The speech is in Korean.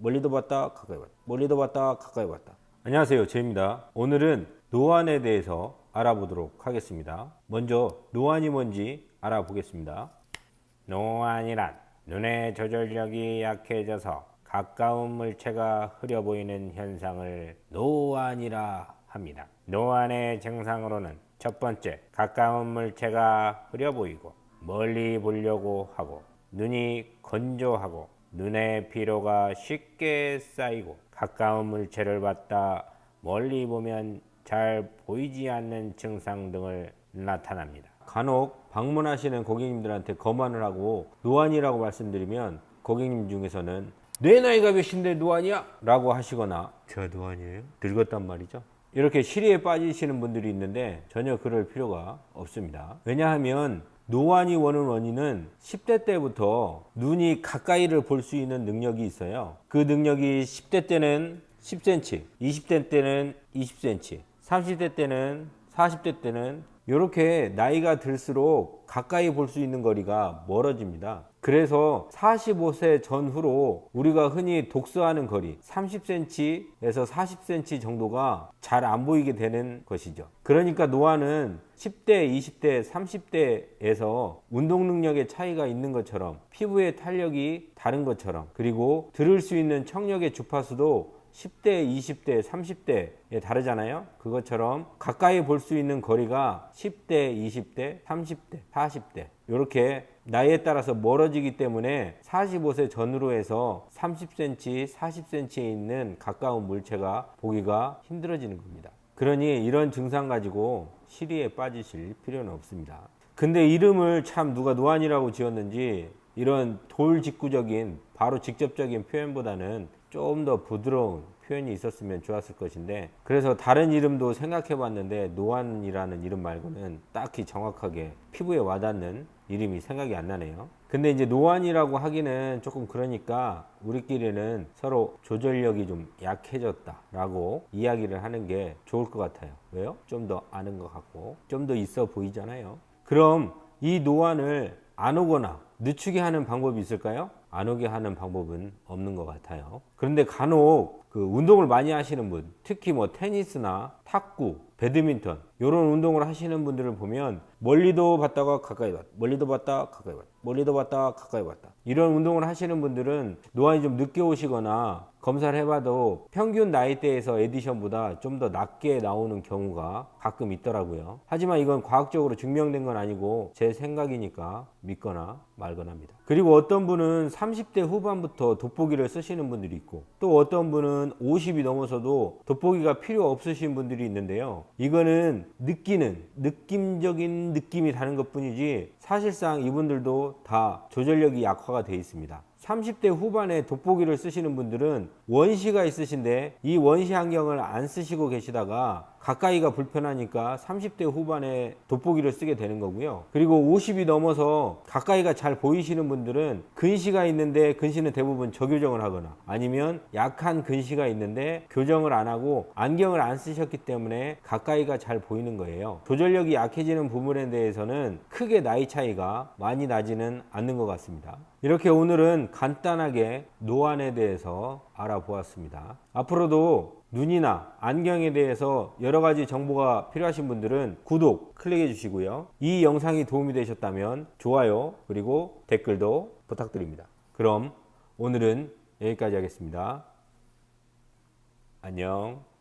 멀리도 봤다 가까이 봤다. 멀리도 봤다 가까이 봤다. 안녕하세요. 제입니다. 오늘은 노안에 대해서 알아보도록 하겠습니다. 먼저 노안이 뭔지 알아보겠습니다. 노안이란 눈의 조절력이 약해져서 가까운 물체가 흐려 보이는 현상을 노안이라 합니다. 노안의 증상으로는 첫 번째, 가까운 물체가 흐려 보이고 멀리 보려고 하고 눈이 건조하고 눈의 피로가 쉽게 쌓이고 가까운 물체를 봤다 멀리 보면 잘 보이지 않는 증상 등을 나타납니다. 간혹 방문하시는 고객님들한테 거만을 하고 노안이라고 말씀드리면 고객님 중에서는 내 나이가 몇인데 노안이야? 라고 하시거나 저 노안이에요? 늙었단 말이죠. 이렇게 시리에 빠지시는 분들이 있는데 전혀 그럴 필요가 없습니다. 왜냐하면 노안이 오는 원인은 10대 때부터 눈이 가까이를 볼 수 있는 능력이 있어요. 그 능력이 10대 때는 10cm, 20대 때는 20cm, 30대 때는 40대 때는 이렇게 나이가 들수록 가까이 볼 수 있는 거리가 멀어집니다. 그래서 45세 전후로 우리가 흔히 독서하는 거리 30cm에서 40cm 정도가 잘 안 보이게 되는 것이죠. 그러니까 노안은 10대, 20대, 30대에서 운동 능력의 차이가 있는 것처럼 피부의 탄력이 다른 것처럼 그리고 들을 수 있는 청력의 주파수도 10대, 20대, 30대에 다르잖아요. 그것처럼 가까이 볼 수 있는 거리가 10대, 20대, 30대, 40대 이렇게 나이에 따라서 멀어지기 때문에 45세 전후로 해서 30cm, 40cm에 있는 가까운 물체가 보기가 힘들어지는 겁니다. 그러니 이런 증상 가지고 시리에 빠지실 필요는 없습니다. 근데 이름을 참 누가 노안이라고 지었는지 이런 돌직구적인 바로 직접적인 표현보다는 좀 더 부드러운 표현이 있었으면 좋았을 것인데 그래서 다른 이름도 생각해 봤는데 노안이라는 이름 말고는 딱히 정확하게 피부에 와닿는 이름이 생각이 안 나네요. 근데 이제 노안이라고 하기는 조금 그러니까 우리끼리는 서로 조절력이 좀 약해졌다라고 이야기를 하는 게 좋을 것 같아요. 왜요? 좀 더 아는 것 같고 좀 더 있어 보이잖아요. 그럼 이 노안을 안 오거나 늦추게 하는 방법이 있을까요? 안 오게 하는 방법은 없는 것 같아요. 그런데 간혹 그 운동을 많이 하시는 분, 특히 뭐 테니스나 탁구, 배드민턴 이런 운동을 하시는 분들을 보면 멀리도 봤다가 가까이 봤다, 멀리도 봤다 가까이 봤다, 멀리도 봤다 가까이 봤다 이런 운동을 하시는 분들은 노안이 좀 늦게 오시거나 검사를 해봐도 평균 나이대에서 에디션보다 좀 더 낮게 나오는 경우가 가끔 있더라고요. 하지만 이건 과학적으로 증명된 건 아니고 제 생각이니까 믿거나 말거나 합니다. 그리고 어떤 분은 30대 후반부터 돋보기를 쓰시는 분들이 있고 또 어떤 분은 50이 넘어서도 돋보기가 필요 없으신 분들이 있는데요. 이거는 느끼는 느낌적인 느낌이 다른 것 뿐이지 사실상 이분들도 다 조절력이 약화가 되어 있습니다. 30대 후반에 돋보기를 쓰시는 분들은 원시가 있으신데 이 원시 안경을 안 쓰시고 계시다가 가까이가 불편하니까 30대 후반에 돋보기를 쓰게 되는 거고요. 그리고 50이 넘어서 가까이가 잘 보이시는 분들은 근시가 있는데 근시는 대부분 저교정을 하거나 아니면 약한 근시가 있는데 교정을 안 하고 안경을 안 쓰셨기 때문에 가까이가 잘 보이는 거예요. 조절력이 약해지는 부분에 대해서는 크게 나이 차이가 많이 나지는 않는 것 같습니다. 이렇게 오늘은 간단하게 노안에 대해서 알아보았습니다. 앞으로도 눈이나 안경에 대해서 여러 가지 정보가 필요하신 분들은 구독 클릭해 주시고요. 이 영상이 도움이 되셨다면 좋아요 그리고 댓글도 부탁드립니다. 그럼 오늘은 여기까지 하겠습니다. 안녕.